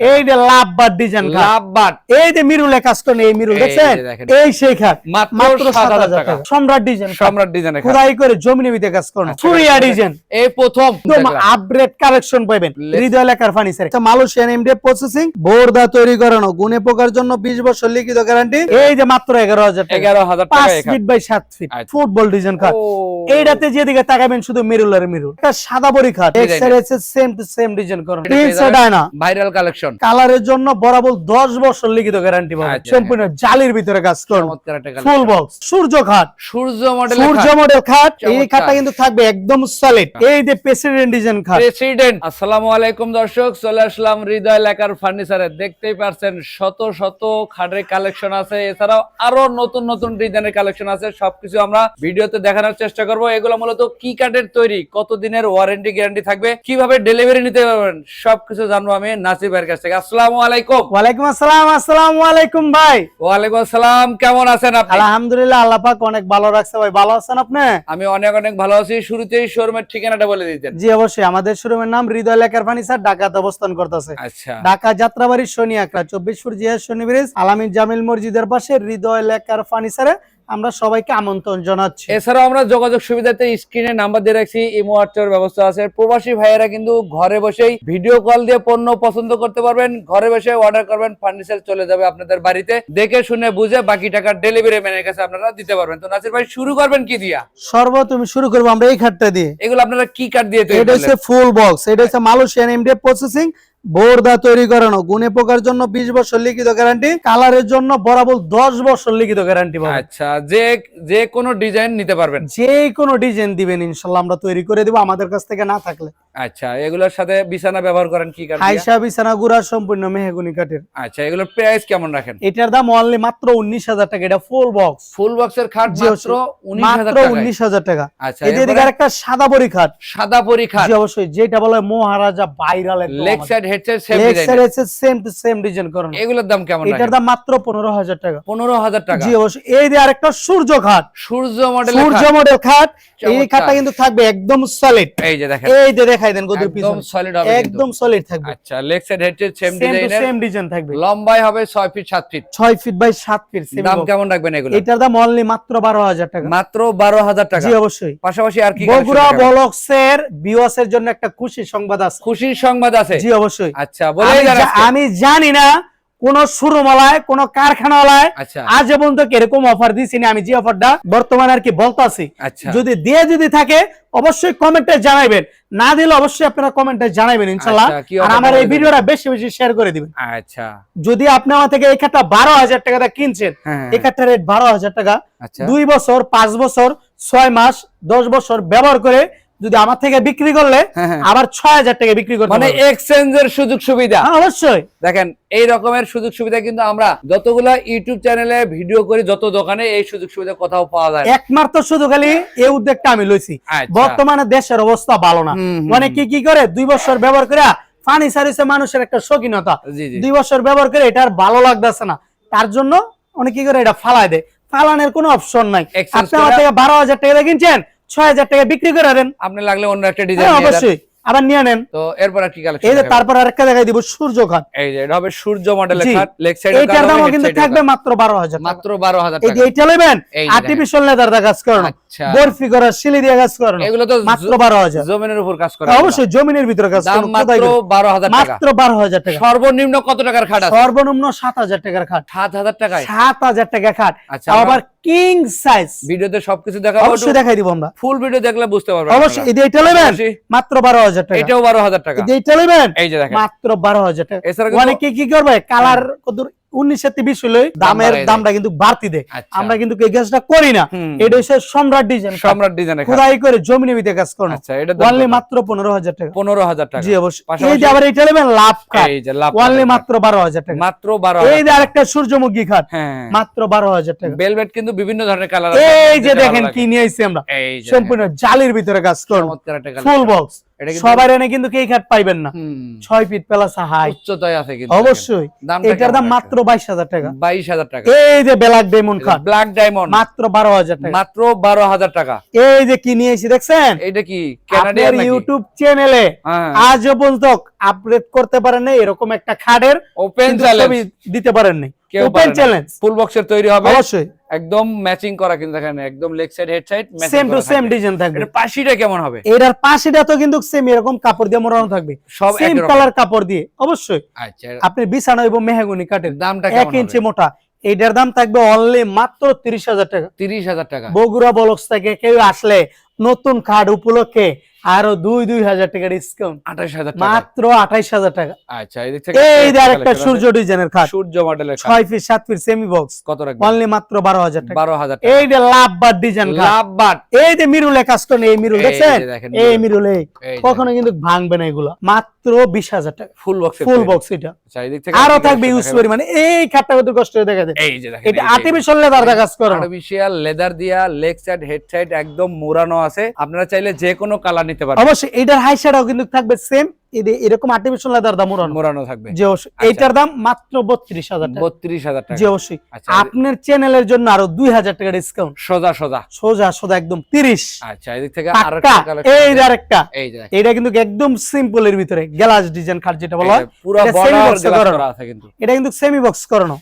এই যে ডিজাইন এই যে মিরুলে কাজ করেন এই মিরুল এই যে দেখছেন? এই সেই খাট মাত্র মাত্র সাত সাত হাজার হাজার টাকা। সম্রাট ডিজাইন সম্রাট। খোদাই করে কাজ করেন। আচ্ছা। ডিজাইন। এই প্রথম। আপগ্রেড কালেকশন পাবেন। হৃদয় লেখার ফার্নিচার মালয়েশিয়ান প্রসেসিং তৈরি করানো গুণে পোকার জন্য 20 বছর লিখিত গ্যারান্টি এই যে মাত্র 11000 টাকা। এগারো হাজার টাকা 5 feet by 7 feet. Football design খাট। এইটাতে যেদিকে তাকাবেন শুধু মিরুল আর মিরুল। এটা সাদা বড়ি খাট। সেম টু সেম ডিজাইন করেন ভাইরাল কালেকশন কালারের জন্য বরাবর 10 বছর লিখিত গ্যারান্টি পাবেন। আচ্ছা, সম্পূর্ণ জালির ভিতরে কাজ করুন। ফুল। বক্স সূর্য খাট। সূর্য মডেল সূর্য মডেল খাট। এই খাটটা কিন্তু থাকবে একদম সলিড এই যে প্রেসিডেন্ট ডিজাইন খাট। প্রেসিডেন্ট আসসালামু আলাইকুম দর্শক। চলে আসলাম হৃদয় লেখার ফার্নিচারে দেখতেই পারছেন শত শত খাটের কালেকশন আছে। এছাড়াও আরও নতুন নতুন ডিজাইনের কালেকশন আছে। সবকিছু আমরা ভিডিওতে দেখানোর চেষ্টা করব। এগুলো মূলত কি কাঠের তৈরি? কত দিনের ওয়ারেন্টি গ্যারান্টি থাকবে? কীভাবে ডেলিভারি নিতে পারবেন? সবকিছু জানব আমি ভাইয়ের কাছ থেকে। আসসালামু আলাইকুম। ওয়ালাইকুম আসসালাম আসসালামু আলাইকুম ভাই। ওয়ালাইকুম আসসালাম কেমন আছেন আপনি? আলহামদুলিল্লাহ আল্লাহ পাক অনেক ভালো রাখছে ভাই। ভালো আছেন আপনি? আমি অনেক অনেক ভালো আছি। শুরুতেই শোরুমের ঠিকানাটা বলে দিতেন। জি অবশ্যই। আমাদের শোরুমের নাম হৃদয় লেখার ফার্নিচার ঢাকাতে অবস্থান করতেছে। আচ্ছা। ঢাকা যাত্রাবাড়ি শনি আকরা চব্বিশ ফুট জিয়া শনি ব্রিজ আলামিন জামিল মসজিদের পাশে হৃদয় লেখার ফার্নিচারে আমরা সবাইকে আমন্ত্রণ জানাচ্ছি। এছাড়াও আমরা যোগাযোগ সুবিধাতে স্ক্রিনে নাম্বার দিয়ে রাখছি ইমো হোয়াটসঅ্যাপের ব্যবস্থা আছে। প্রবাসী ভাইয়েরা কিন্তু ঘরে বসেই ভিডিও কল দিয়ে পণ্য পছন্দ করতে পারবেন। ঘরে বসে অর্ডার করবেন ফার্নিচার চলে যাবে আপনাদের বাড়িতে। দেখে শুনে বুঝে বাকি টাকা ডেলিভারি ম্যানের কাছে আপনারা দিতে পারবেন। তো নাসির ভাই শুরু করবেন কি দিয়া? সর্ব তুমি শুরু করব আমরা এই খাটটা দিয়ে। এগুলো আপনারা কি কার্ড দিয়ে এটা হচ্ছে ফুল বক্স এটা হচ্ছে মালয়েশিয়ান এমডিএফ প্রসেসিং বোর্ডা তৈরি করানো গুণে পোকার জন্য 20 বছর লিখিত গ্যারান্টি কালারের জন্য বরাবর 10 বছর লিখিত গ্যারান্টি আচ্ছা যে যে কোনো ডিজাইন নিতে পারবেন। যে কোনো ডিজাইন দিবেন ইনশাল্লাহ আমরা তৈরি করে দিব আমাদের কাছ থেকে না থাকলে। আচ্ছা এগুলোর সাথে বিছানা ব্যবহার করেন কি কার্ড হাইসা বিছানা গুড়া সম্পূর্ণ মেহগুনি কাঠের। আচ্ছা এগুলোর প্রাইস কেমন রাখেন? এটার দাম অনলি মাত্র উনিশ হাজার টাকা এটা ফুল বক্স ফুল বক্সের খাট মাত্র উনিশ হাজার মাত্র টাকা। আচ্ছা সাদা বড়ি খাট। সাদা পরি খাট। জি অবশ্যই। যেটা বলে মহারাজা viral leg side head side same leg side আছে সেম টু সেম ডিজাইন করানো। এগুলোর দাম কেমন এটার দাম মাত্র পনেরো হাজার টাকা। পনেরো হাজার টাকা। জি অবশ্যই। এই আরেকটা সূর্য খাট। সূর্য মডেল সূর্য মডেল খাট। এই। খাটটা কিন্তু থাকবে একদম সলিড এই যে দেখেন। এই যে দেখাই দেন গদুর একদম সলিড হবে একদম সলিড থাকবে। আচ্ছা leg side head same same ডিজাইনের সেম ডিজাইন থাকবে। লম্বাই হবে 6 feet 7 feet 6 feet by 7 feet দাম কেমন রাখবেন এগুলো? এটার দাম অনলি মাত্র 12000 টাকা। মাত্র 12000 টাকা। জি অবশ্যই। পাশাপাশি আর কি বগুড়া ব্লকসের বিওসের জন্য একটা খুশি সংবাদ আছে। খুশি সংবাদ আছে? জি অবশ্যই। আচ্ছা যান আমি জানি না কোন শুরুমালায় কোন কারখানাওয়ালায় আচ্ছা। আজ পর্যন্ত এরকম অফার দিছি আমি যে অফারটা বর্তমানে আর কি বলতাছি। আচ্ছা। যদি দিয়ে যদি থাকে অবশ্যই কমেন্টে জানাবেন না দিলে অবশ্যই আপনারা কমেন্টে জানাবেন ইনশাল্লাহ আচ্ছা, আর আমার এই ভিডিওটা বেশি বেশি শেয়ার করে দিবেন। আচ্ছা। যদি আপনি আমার থেকে এই খাটটা বারো হাজার টাকা দিয়ে কিনছেন হ্যাঁ এই খাটটার রেট বারো হাজার টাকা। আচ্ছা। দুই বছর পাঁচ বছর ছয় মাস দশ বছর ব্যবহার করে যদি আমার থেকে বিক্রি করলে হ্যাঁ, হ্যাঁ। আবার ছয় হাজার টাকা বিক্রি করতে মানে। এক্সচেঞ্জের সুযোগ সুবিধা। হ্যাঁ, অবশ্যই। দেখেন এই রকমের সুযোগ সুবিধা কিন্তু আমরা যতগুলা ইউটিউব চ্যানেলে ভিডিও করি যত দোকানে এই সুযোগ সুবিধা কোথাও পাওয়া যায় একমাত্র শুধু খালি এই উদ্যোগটা আমি লইছি। আচ্ছা। বর্তমানে দেশের অবস্থা ভালো না। মানে কি কি করে? দুই বছর ব্যবহার করে ফানি সার্ভিসে মানুষের একটা শৌখিনতা। দুই বছর ব্যবহার করে এটা আর ভালো লাগতেছে না। তার জন্য অনেক কি করে এটা ফালাই দেয়। ফালানোর কোনো অপশন নাই। আপনি আমার থেকে বারো হাজার টাকা কিনছেন ছয় হাজার টাকা বিক্রি করে আপনি লাগলে অন্য একটা হ্যাঁ, ডিজাইন অবশ্যই। আবার নিয়ে নেন। তো এরপর আর কি এই যে তারপর আরেকটা দেখাই দিব সূর্য খাট এই যে এটা হবে সূর্য মডেলের। খাট লেগ সাইড এইটার দামও কিন্তু থাকবে মাত্র বারো হাজার টাকা। মাত্র 12000 এই যে টাকা। এইটা নেবেন আর্টিফিশিয়াল লেদার দা কাজ করানো। আচ্ছা। বরফি করা শিলি দিয়ে কাজ করানো। এগুলো তো মাত্র জ- বারো হাজার। জমিনের উপর কাজ করে অবশ্যই জমিনের ভিতরে কাজ করানো। মাত্র 12000 টাকা। মাত্র বারো হাজার টাকা। সর্বনিম্ন কত টাকার খাট আছে? সর্বনিম্ন সাত হাজার টাকার খাট। 7000 টাকায়? সাত হাজার টাকা খাট। আচ্ছা আবার কিং সাইজ ভিডিওতে সবকিছু দেখাবো। অবশ্যই দেখাই দিব আমরা। ফুল ভিডিও দেখলে বুঝতে পারবেন অবশ্যই। এই যে এটা নেবেন মাত্র বারো হাজার টাকা। এটাও 12000 টাকা। এই নেবেন? এই যে দেখেন। মাত্র বারো হাজার টাকা। এছাড়া অনেকে কি করবে? কালার কত উনিশ বিশ হলে দামের দামটা কিন্তু বাড়তি দেয়। আমরা কিন্তু এই কাজটা করি না। এটা হচ্ছে সম্রাট ডিজাইন। সম্রাট ডিজাইনের খোদাই করে জমিনে ভিতরে কাজ করানো। অনলি মাত্র পনেরো হাজার টাকা। 15000 টাকা। জি অবশ্যই। এই যে আবার এটা নেবেন লাভ খাট। এই যে লাভ অনলি মাত্র বারো হাজার টাকা। মাত্র 12000 এই যে আরেকটা সূর্যমুখী খাট। হ্যাঁ। মাত্র বারো হাজার টাকা। ভেলভেট কিন্তু বিভিন্ন ধরনের কালার এই যে দেখেন কি নিয়ে আমরা। সম্পূর্ণ জালির ভিতরে কাজ করুন। ফুল বক্স সবার এনে কিন্তু এই খাট পাইবেন না। ছয় ফিট প্লাস হাই। উচ্চতায় আছে কিন্তু অবশ্যই। এটার দাম মাত্র বাইশ হাজার টাকা। বাইশ হাজার টাকা। এই যে ব্ল্যাক ডায়মন্ড খাট ব্ল্যাক ডায়মন্ড মাত্র বারো হাজার টাকা। মাত্র বারো হাজার টাকা। এই যে কি নিয়েছি দেখছেন? এটা কি আপনার ইউটিউব চ্যানেলে আজও পর্যন্ত আপডেট করতে পারেন নাই এরকম একটা খাটের ওপেন চ্যালেঞ্জ দিতে পারেন কেউ ওপেন চ্যালেঞ্জ ফুল বক্সের তৈরি হবে। অবশ্যই। একদম ম্যাচিং করা কিন্তু দেখেন একদম leg side head side same to same design থাকবে। এটা পাশিটা কেমন হবে? এটার পাশিটা তো কিন্তু সেম এরকম কাপড় দিয়ে মোড়ানো থাকবে। সব সেম কালার কাপড় দিয়ে অবশ্যই। আচ্ছা আপনি বিছানা এবং মেহগনি কাটের দামটা কেমন 1 ইঞ্চি মোটা। এইটার দাম থাকবে অনলি মাত্র তিরিশ হাজার টাকা। তিরিশ হাজার টাকা। বগুড়া বলক্স থেকে কেউ আসলে নতুন কার্ড উপলক্ষে আরও দুই দুই হাজার টাকা ডিসকাউন্ট আঠাশ হাজার মাত্র আঠাইশ হাজার টাকা। আচ্ছা এই একটা সূর্য ডিজাইনের খাট সূর্য মডেলের ছয় ফিট সাত ফিট সেমি বক্স কত রাখবেন? অনলি মাত্র বারো হাজার টাকা। বারো হাজার এই যে লাভ বার ডিজাইন খাট লাভ বাট এই যে মিরুলে কাজ করেন এই মিরুল দেখছেন? এই মিরুল কখনো কিন্তু ভাঙবে না এগুলো। মাত্র বিশ হাজার টাকা। ফুল বক্স ফুল বক্স এটা। আচ্ছা আরও থাকবে ইউজ দেখাবেন? পরিমাণে। এই খাটটা কত কষ্ট হয়ে দেখা যায় এই যে দেখেন এটা আর্টিফিশিয়াল লেদার কাজ করানো। আর্টিফিশিয়াল লেদার দিয়া লেগ সাইড হেড সাইড একদম মোড়ানো আছে আপনারা চাইলে যে কোনো কালার নিতে পারবেন। অবশ্যই এটার হাইসাটাও কিন্তু থাকবে সেম এরকম আর্টিফিশিয়াল লেদার দাম মোড়ানো থাকবে। জি অবশ্যই। এইটার দাম মাত্র টাকা। টাকা। জি অবশ্যই। আচ্ছা আপনার চ্যানেলের জন্য আরও দুই হাজার টাকা ডিসকাউন্ট সোজা সোজা। সোজা সোজা একদম তিরিশ। আচ্ছা এদিক থেকে আরেকটা এই যে আরেকটা। এই যে এটা কিন্তু একদম সিম্পল এর ভিতরে। গ্লাস ডিজাইন খাট যেটা বলা হয় পুরো বর্ডার গ্লাস। করা আছে কিন্তু। এটা কিন্তু সেমি বক্স করানো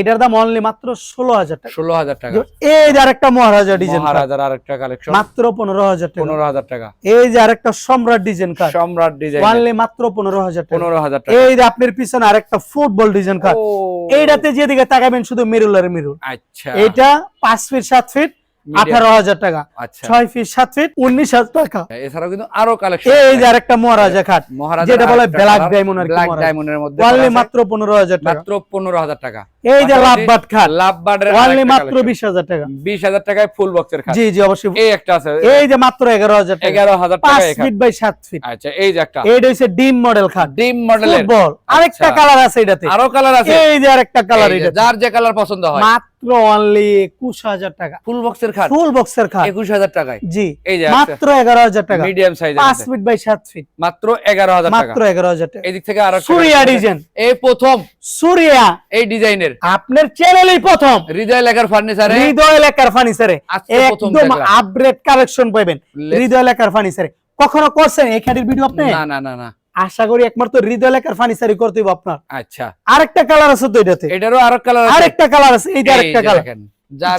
এটার দাম অনলি মাত্র ষোলো হাজার টাকা। ষোলো হাজার টাকা। এই যে আরেকটা মহারাজা ডিজাইন মহারাজার আরেকটা কালেকশন মাত্র পনেরো হাজার টাকা। পনেরো হাজার টাকা। এই যে আরেকটা সম্রাট ডিজাইন কার্ড সম্রাট ডিজাইন অনলি মাত্র পনেরো হাজার পনেরো হাজার এই আপনার পিছনে আরেকটা ফুটবল ডিজাইন ও, এইটাতে যেদিকে তাকাবেন শুধু মিরুল আর মিরুল আচ্ছা। এটা পাঁচ ফিট সাত ফিট। আঠারো হাজার টাকা। আচ্ছা। ছয় ফিট সাত ফিট উনিশ হাজার টাকা। এছাড়াও কিন্তু আরও কালেকশন এই যে আরেকটা মহারাজা খাট মহারাজা যেটা বলে black diamond আর ব্ল্যাক ডায়মন্ডের মধ্যে অনলি মাত্র পনেরো হাজার টাকা। মাত্র পনেরো হাজার টাকা। এই যে পাশাপাশি খাট লাভ বার্ডের মাত্র বিশ হাজার টাকা। বিশ হাজার টাকায় ফুল বক্সের খাট। জি জি অবশ্যই। এই একটা আছে। এই যে মাত্র এগারো হাজার টাকা। এগারো হাজার পাঁচ টাকা ফিট বাই সাত ফিট আচ্ছা এই যে একটা। এইটা হচ্ছে ডিম মডেল খাট। ডিম ফুটবল। আরেকটা আচ্ছা। কালার আছে এটাতে। আরও কালার আছে। এই যে আরেকটা কালার এটা যার যে কালার পছন্দ হয়। মাত্র অনলি একুশ হাজার টাকা। ফুল বক্সের খাট? ফুল বক্সের খাট। একুশ হাজার টাকায়? জি। এই যে মাত্র এগারো হাজার টাকা। মিডিয়াম সাইজ পাঁচ ফিট বাই সাত ফিট মাত্র এগারো হাজার মাত্র এগারো হাজার টাকা। এদিক থেকে আরও সুরিয়া ডিজাইন এই প্রথম। সুরিয়া। এই ডিজাইনের। আপনার চ্যানেলেই প্রথম। হৃদয় লেখার ফার্নিচারে হৃদয় লেখার ফার্নিচারে একদম। আপডেট কালেকশন পাবেন। হৃদয় লেখার ফার্নিচারে কখনো করছেন এই খাটির ভিডিও আপনি? না না না না। আশা করি একমাত্র হৃদয় লেখার ফার্নিচারই করতে হবে আপনার। আচ্ছা। আরেকটা কালার আছে তো এটাতে। এটারও আরও কালার আছে। আরেকটা কালার আছে এই যে এই আরেকটা কালার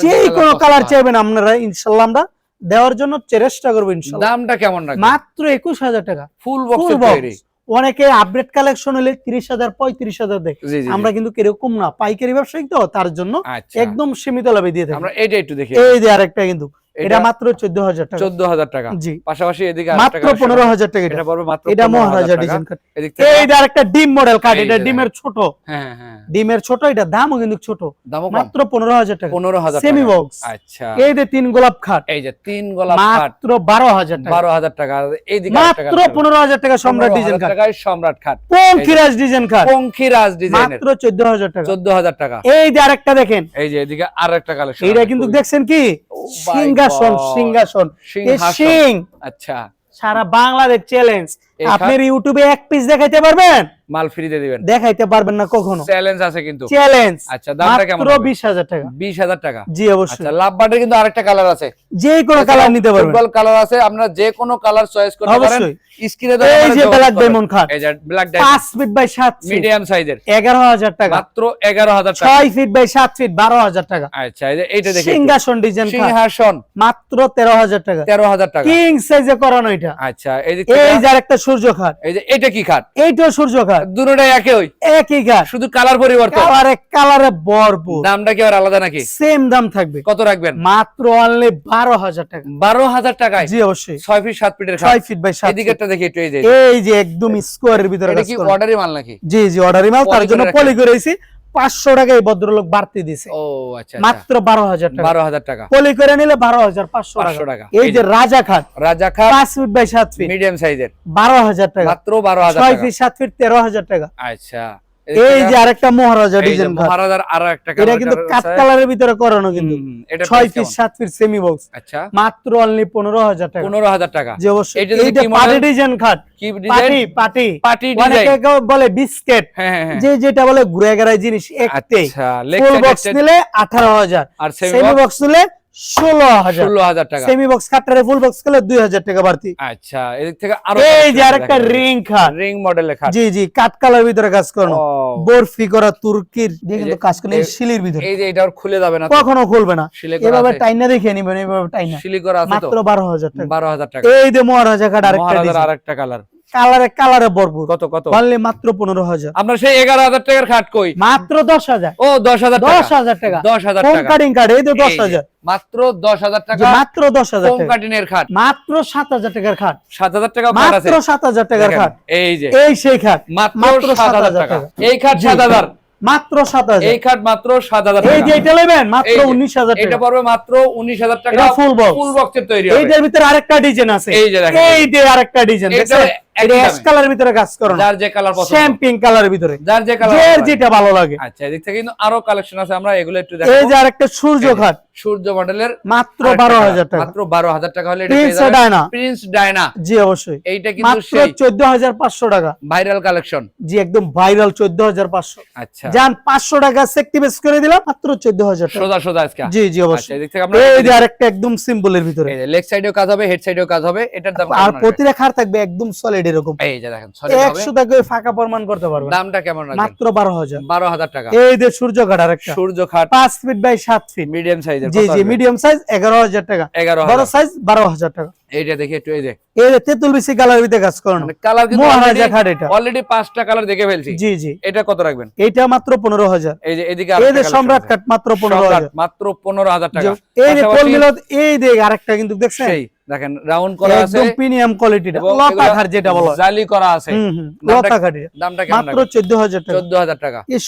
যে কোনো কালার চাইবেন আপনারা ইনশাল্লাহ আমরা দেওয়ার জন্য চেষ্টা করব ইনশাল্লাহ। দামটা কেমন রাখবেন? মাত্র একুশ হাজার টাকা। ফুল বক্স তৈরি। অনেকে আপডেট কালেকশন হলে তিরিশ হাজার পঁয়ত্রিশ হাজার দেয়। জি জি আমরা কিন্তু কীরকম না পাইকারি ব্যবসায়িক তো তার জন্য আচ্ছা। একদম সীমিত লাভে দিয়ে থাকি। আমরা এটা একটু দেখি। এই যে আরেকটা কিন্তু। এটা এটা মাত্র চোদ্দ হাজার টাকা। চোদ্দ হাজার টাকা। জি। পাশাপাশি এদিকে মাত্র collection পনেরো আছে। হাজার টাকা এটা এটা। পড়বে মাত্র এটা মহারাজা ডিজাইন কার্ড আরেকটা ডিম মডেল কার্ড এটা ডিমের ছোট। হ্যাঁ হ্যাঁ। ডিমের ছোট এটা দামও কিন্তু ছোট। দামও মাত্র পনেরো হাজার টাকা। পনেরো হাজার সেমি বক্স আচ্ছা। এই যে তিন গোলাপ খাট। এই যে তিন গোলাপ খাট। মাত্র বারো হাজার টাকা। বারো হাজার টাকা। আর এইদিকে মাত্র পনেরো হাজার টাকা সম্রাট ডিজাইন খাট টাকায় সম্রাট খাট। পঙ্খিরাজ ডিজাইন খাট পঙ্খিরাজ ডিজাইনের মাত্র চোদ্দ হাজার টাকা। চোদ্দ হাজার টাকা। এই যে আরেকটা দেখেন। এই যে এদিকে আর একটা কালেকশন এইটা কিন্তু দেখছেন কি? my সিংহাসন সিংহাসন। সিং। আচ্ছা। সারা বাংলাদেশ চ্যালেঞ্জ আপনার ইউটিউবে এক পিস দেখাইতে পারবেন? মাল ফ্রি দিয়ে দিবেন। দেখাইতে পারবেন না কখনো। চ্যালেঞ্জ আছে কিন্তু। চ্যালেঞ্জ আচ্ছা দামটা কেমন? বিশ হাজার টাকা। বিশ হাজার টাকা। জি অবশ্যই। আচ্ছা লাভ বাটের কিন্তু আরেকটা কালার আছে। যে কোনো কালার নিতে পারবেন। ফুটবল কালার আছে আপনারা যে কোনো কালার চয়েস করতে পারেন। অবশ্যই। স্ক্রিনে এই যে ব্ল্যাক ডায়মন্ড খাট। এই যে ব্ল্যাক ডায়মন্ড পাঁচ ফিট বাই সাত ফিট মিডিয়াম সাইজের এগারো হাজার টাকা। মাত্র এগারো হাজার টাকা। ছয় ফিট বাই সাত ফিট বারো হাজার টাকা। আচ্ছা এই যে এইটা দেখি একটু। সিংহাসন ডিজাইন খাট। সিংহাসন। মাত্র তেরো হাজার টাকা। তেরো হাজার টাকা। কিং সাইজে করানো এটা। আচ্ছা এই যে এই যে একটা সূর্য খাট এই যে এটা কি খাট এইটাও সূর্য খাট দুটোটাই একই একই খাট শুধু কালার পরিবর্তন? কালারে কালারে ভরপুর। দামটা কি আর আলাদা নাকি? সেম দাম থাকবে। কত রাখবেন? মাত্র অনলি বারো হাজার টাকা। বারো হাজার টাকায়? জি অবশ্যই। ছয় ফিট সাত ফিটের খাট ছয় ফিট বাই সাত এদিকে একটা দেখি একটু এই যে এই যে। একদম স্কোয়ারের ভিতরে এটা কি অর্ডারি মাল নাকি? জি জি অর্ডারি মাল। তার জন্য পলি করেছি পাঁচশো টাকা এই ভদ্রলোক বাড়তি দিছে। ও আচ্ছা আচ্ছা। মাত্র বারো হাজার টাকা। বারো হাজার টাকা। পলি করে নিলে বারো হাজার পাঁচশো টাকা। এই যে রাজা খাট রাজা খাট পাঁচ ফিট বাই সাত ফিট। মিডিয়াম সাইজের। বারো হাজার টাকা। মাত্র বারো হাজার ছয় ফিট সাত ফিট তেরো হাজার টাকা। আচ্ছা। এই যে আরেকটা মহারাজা ডিজাইন মহারাজার আরও একটা এটা কিন্তু কাঠ কালারের ভিতরে করানো কিন্তু। ছয় ফিট সাত ফিট সেমি বক্স আচ্ছা। মাত্র অনলি পনেরো হাজার টাকা। পনেরো হাজার টাকা। যে অবশ্যই এইটা model? ডিজাইন খাট অনেকে বলে বিস্কেট। হ্যাঁ হ্যাঁ হ্যাঁ। যে যেটা বলে ঘুরে গেড়ায় জিনিস একটাই। আচ্ছা ফুল বক্স নিলে আঠারো হাজার। আর সেমি বক্স নিলে ষোলো হাজার। ষোলো হাজার টাকা। সেমি বক্স কাটারে ফুল বক্স করলে দুই হাজার টাকা বাড়তি। আচ্ছা এদিক থেকে আরও এই যে আরেকটা রিং খাট। রিং মডেলের খাট। জি জি কাঠ কালার ভিতরে কাজ করানো। বরফি করা তুর্কির। দিয়ে কিন্তু কাজ এই- শিলির ভিতরে। এই যে এটা আর খুলে যাবে না? কখনো খুলবে না। করা এভাবে? টাইনা দেখে নিবেন এইভাবে টাইনা। শিলি করা আছে মাত্র বারো হাজার টাকা। বারো হাজার টাকা। এই যে মহারাজা কাঠ আরেকটা মহারাজার আরেকটা কালার। কালারে কালারে ভরপুর। কত কত? পারলে মাত্র পনেরো হাজার। আপনার সেই এগারো হাজার টাকার খাট কই? মাত্র দশ হাজার। ও দশ হাজার দশ টাকা হাজার টাকা। দশ হাজার টাকা। কাটিং কার্ড এই তো দশ হাজার। মাত্র দশ হাজার টাকা। মাত্র দশ হাজার কাটিনের খাট। মাত্র সাত হাজার টাকার খাট। সাত হাজার টাকা মাত্র সাত হাজার টাকার খাট। এই যে। এই সেই খাট। মাত্র সাত হাজার 7,000 টাকা। এই খাট। সাত হাজার। মাত্র সাত হাজার। এই খাট মাত্র সাত হাজার এই যে এটা নেবেন মাত্র উনিশ হাজার এটা টাকা। পড়বে মাত্র উনিশ হাজার টাকা। full box। ফুল বক্সের তৈরি এইটার ভিতরে আরেকটা ডিজাইন আছে। এই যে দেখেন। এই যে আরেকটা ডিজাইন অ্যাশ কালারের ভিতরে কাজ করানো যার যে কালার পছন্দ। শ্যাম্পিং কালারের ভিতরে। যার যে কালার যে যেটা ভালো লাগে। আচ্ছা এদিক থেকে কিন্তু আরও কালেকশন আছে আমরা এগুলো একটু এই যে আরেকটা সূর্য এই সূর্য মডেলের মাত্র আরেকটা বারো colour। হাজার টাকা। মাত্র বারো হাজার টাকা হলে প্রিন্স ডায়না প্রিন্স ডায়না জি অবশ্যই। এইটা কিন্তু সেই চোদ্দ হাজার পাঁচশো টাকা। ভাইরাল কালেকশন জি একদম ভাইরাল চোদ্দ হাজার পাঁচশো। আচ্ছা। যান পাঁচশো টাকা সেক্টিভেস করে দিলাম মাত্র চোদ্দ হাজার টাকা। সোজা সোজা আজকে। জি জি আচ্ছা অবশ্যই এদিক থেকে আমরা এই যে আরেকটা একদম সিম্পলের ভিতরে। এই লেগ সাইডেও কাজ হবে হেড সাইডেও কাজ হবে এটার দাম আর প্রতিটা খার থাকবে একদম সলিড এরকম। এই যে দেখেন টাকা ফাঁকা প্রমাণ করতে পারবেন। দামটা কেমন রাখবেন মাত্র বারো হাজার। বারো হাজার টাকা। এই যে সূর্য আরেকটা। সূর্য খাট পাঁচ ফিট বাই সাত ফিট। মিডিয়াম সাইজের জি জি মিডিয়াম সাইজ এগারো হাজার টাকা। এগারো বড় সাইজ বারো হাজার টাকা। এইটা দেখি একটু এই যে। এই যে তেঁতুল বিসি কালার ভিতরে কাজ করানো কালার কিন্তু মহারাজা খাট এটা। অলরেডি পাঁচটা কালার দেখে ফেলছি। জি জি। এটা কত রাখবেন? এইটা মাত্র পনেরো হাজার। এই যে এদিকে এই যে সম্রাট। কাঠ মাত্র পনেরো সম্রাট হাজার মাত্র পনেরো হাজার টাকা। এই যে এই যে আরেকটা কিন্তু দেখছেন? দেখেন রাউন্ড করা আছে একদম প্রিমিয়াম কোয়ালিটিটা যেটা বলা। জালি করা আছে। দামটা- কেমন মাত্র চোদ্দ হাজার টাকা। চোদ্দ হাজার টাকা। এই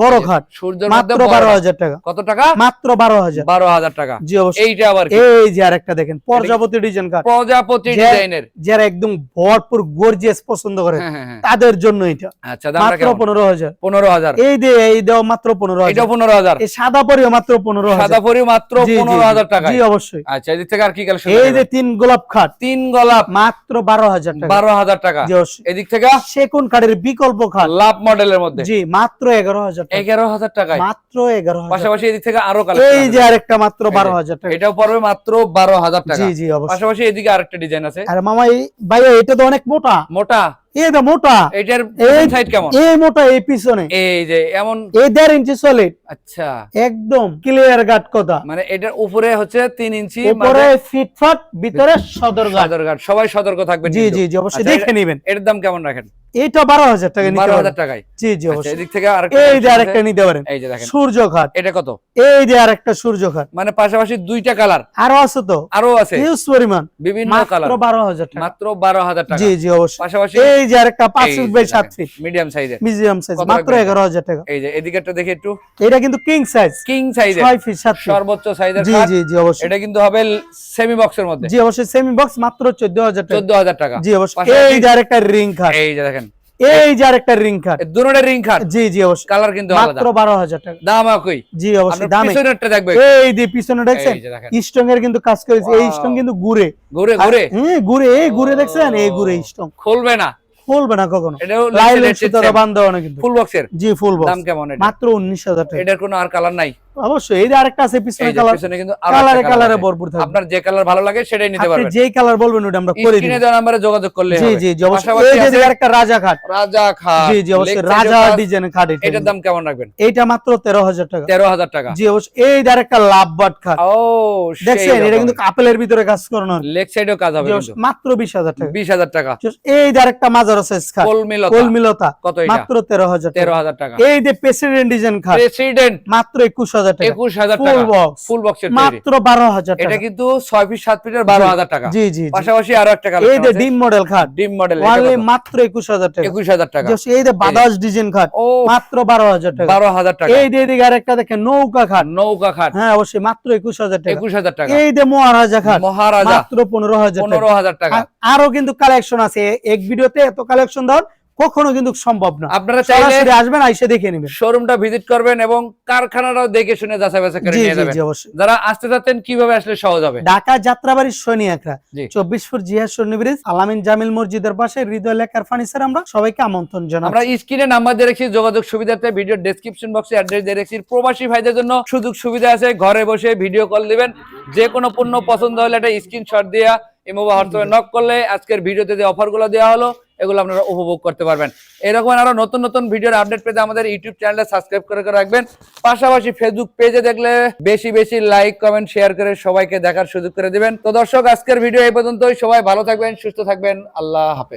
বড় সূর্যের মধ্যে মাত্র বড় বারো না। হাজার টাকা। কত টাকা? মাত্র বারো হাজার বারো হাজার টাকা। জি অবশ্যই। এইটা আবার কি? এই যে আরেকটা দেখেন প্রজাপতি ডিজাইন কাঠ প্রজাপতি ডিজাইনের যারা একদম ভরপুর গর্জিয়াস পছন্দ করে হ্যাঁ হ্যাঁ হ্যাঁ। তাদের জন্য এটা। আচ্ছা দামটা মাত্র কেমন? পনেরো হাজার পনেরো হাজার এই যে এই দেওয়া মাত্র পনেরো এটা হাজার পনেরো হাজার এই সাদা পরিও মাত্র পনেরো সাদা হাজার পরি মাত্র জি, জি, পনেরো জি। হাজার টাকা জি অবশ্যই। আচ্ছা এদিক থেকে আর কি কালেকশন এই যে তিন গোলাপ খাট। তিন গোলাপ। মাত্র বারো হাজার টাকা। বারো হাজার টাকা। এদিক থেকে? সেকুন খাটের বিকল্প খাট? লাভ মডেলের মধ্যে। জি মাত্র এগারো হাজার এগারো হাজার টাকা মাত্র এগারো পাশাপাশি এদিক থেকে আরও এই যে আরেকটা মাত্র বারো হাজার টাকা। এটাও পড়বে মাত্র বারো হাজার টাকা। জি জি অবশ্যই। পাশাপাশি এদিকে আরেকটা ডিজাইন আছে। আর মামা এই ভাইয়া এটা তো অনেক মোটা। মোটা। এই মোটা এটার সাইড কেমন? এই মোটা এই পিছনে। এই যে এমন এই দেড় ইঞ্চি সলিড আচ্ছা। একদম ক্লিয়ার গাট কথা। মানে এটার উপরে হচ্ছে তিন ইঞ্চি উপরে ফিটফাট ভিতরে সদর গাট সদরঘাট। সবাই সতর্ক থাকবেন জি জি জি অবশ্যই আচ্ছা, দেখে নিবেন। এটার দাম কেমন রাখেন? এইটা বারো হাজার টাকা নিতে বারো পারেন হাজার টাকায়। জি জি আচ্ছা, অবশ্যই। এদিক থেকে এই যে আরেকটা নিতে পারেন। এই যে দেখেন। সূর্য ঘাট। এটা কত? এই যে আরেকটা সূর্য ঘাট। মানে পাশাপাশি দুইটা কালার। আরও আছে তো। আরও আছে। হিউজ পরিমাণ। বিভিন্ন মাত্র কালার। বারো হাজার টাকা। মাত্র বারো হাজার টাকা। জি জি অবশ্যই। পাশাপাশি এই যে আরেকটা পাঁচ ফিট বাই সাত ফিট মিডিয়াম সাইজের মিউজিয়াম সাইজ মাত্র এগারো হাজার টাকা। এই যে এদিকেরটা দেখি একটু। এটা কিন্তু কিং সাইজ কিং সাইজের ছয় ফিট সাত সর্বোচ্চ সাইজের জি জি জি অবশ্যই। এটা কিন্তু হবে সেমি বক্সের মধ্যে। জি অবশ্যই। সেমি বক্স মাত্র চোদ্দ হাজার টাকা। চোদ্দ হাজার টাকা। জি অবশ্যই। এই যে আরেকটা রিং খাট এই যে দেখেন। এই যে আরেকটা রিং খাট দুটোটা রিং খাট জি জি অবশ্যই। কালার কিন্তু আলাদা। মাত্র বারো হাজার টাকা। দাম একই জি অবশ্যই। দাম। পিছনেরটা দেখবে এই যে পিছনে দেখছেন? স্ট্রং এর কিন্তু কাজ করেছে। এই স্টং কিন্তু ঘুরে ঘুরে ঘুরে হ্যাঁ ঘুরে এই ঘুরে দেখছেন? এই ঘুরে স্টং খুলবে না। খুলবে না কখনো? না কিন্তু। ফুল বক্সের জি ফুল বক্স দাম কেমন এটা? মাত্র উনিশ হাজার টাকা। এটার কোনো আর কালার নাই? অবশ্যই এই যে আরেকটা আছে পিছনে কালার পিছনে কিন্তু কালারে কালারে ভরপুর থাকবে। আপনার যে কালার ভালো লাগে সেটাই নিতে আপনি যেই কালার বলবেন ওটা আমরা করে দিই স্ক্রিনে দেওয়া নম্বরে যোগাযোগ করলে জি জি জি অবশ্যই। এই যে আরেকটা রাজা খাট। রাজা খাট। জি জি অবশ্যই। রাজা ডিজাইন খাট এটা। এটার দাম কেমন রাখবেন? এইটা মাত্র তেরো হাজার টাকা। তেরো হাজার টাকা। জি অবশ্যই। এই যে আরেকটা লাভ বাট খাট। ও দেখছেন? এটা কিন্তু কাপেলের ভিতরে কাজ করানো। লেগ সাইডেও কাজ হবে মাত্র বিশ হাজার টাকা। বিশ হাজার টাকা। Just এই যে আরেকটা মাজার সাইজ খাট কলমিলতা কলমিলতা কত এটা মাত্র তেরো হাজার টাকা এই যে প্রেসিডেন্ট ডিজাইন খাট প্রেসিডেন্ট মাত্র একুশ হাজার টাকা একুশ হাজার ফুল বক্স ফুল বক্সের মাত্র বারো হাজার এটা কিন্তু ছয় ফিট সাত ফিটের বারো হাজার টাকা জি জি জি। পাশাপাশি আরও একটা এই যে ডিম মডেল খাট ডিম মডেল ওয়ানলি মাত্র একুশ হাজার টাকা একুশ হাজার টাকা এই যে বাদাস ডিজাইন খাট মাত্র বারো হাজার টাকা বারো হাজার টাকা এই যে এদিকে আরেকটা দেখেন নৌকা খাট নৌকা খাট হ্যাঁ অবশ্যই মাত্র একুশ হাজার টাকা একুশ হাজার টাকা এই যে মহারাজা খাট মহারাজা মাত্র টাকা আরও কিন্তু কালেকশন আছে এক ভিডিওতে এত কালেকশন দেওয়ার কখনো কিন্তু সম্ভব না। আপনারা চাইলে আসবেন আইসে দেখে নেবেন। শোরুমটা ভিজিট করবেন এবং কারখানাটাও দেখে শুনে যাচাই বাছাই করে নিয়ে যাবেন। যারা আসতে চাচ্ছেন কীভাবে আসলে সহজ হবে? ঢাকা যাত্রাবাড়ির শনি একরা জি। চব্বিশ ফুট জিহাদ সন্নি ব্রিজ আলামিন জামিল মসজিদের পাশে হৃদয় লেখার ফার্নিচার আমরা সবাইকে আমন্ত্রণ জানাই আমরা স্ক্রিনে নাম্বার দিয়ে রেখেছি যোগাযোগ সুবিধাতে ভিডিও ডেসক্রিপশন বক্সে অ্যাড্রেস দিয়ে রেখেছি। প্রবাসী ভাইদের জন্য সুযোগ সুবিধা আছে ঘরে বসে ভিডিও কল দিবেন। যে কোনো পণ্য পছন্দ হলে একটা স্ক্রিনশট দিয়া ইমো বা হোয়াটসঅ্যাপে নক করলে আজকের ভিডিওতে যে অফারগুলো দেওয়া হলো, এগুলো আপনারা উপভোগ করতে পারবেন। এরকম আরও নতুন নতুন ভিডিওর আপডেট পেতে আমাদের ইউটিউব চ্যানেলে সাবস্ক্রাইব করে করে রাখবেন। পাশাপাশি ফেসবুক পেজে দেখলে বেশি বেশি লাইক কমেন্ট শেয়ার করে সবাইকে দেখার সুযোগ করে দিবেন। তো দর্শক, আজকের ভিডিও এই পর্যন্তই। সবাই ভালো থাকবেন, সুস্থ থাকবেন। আল্লাহ হাফেজ।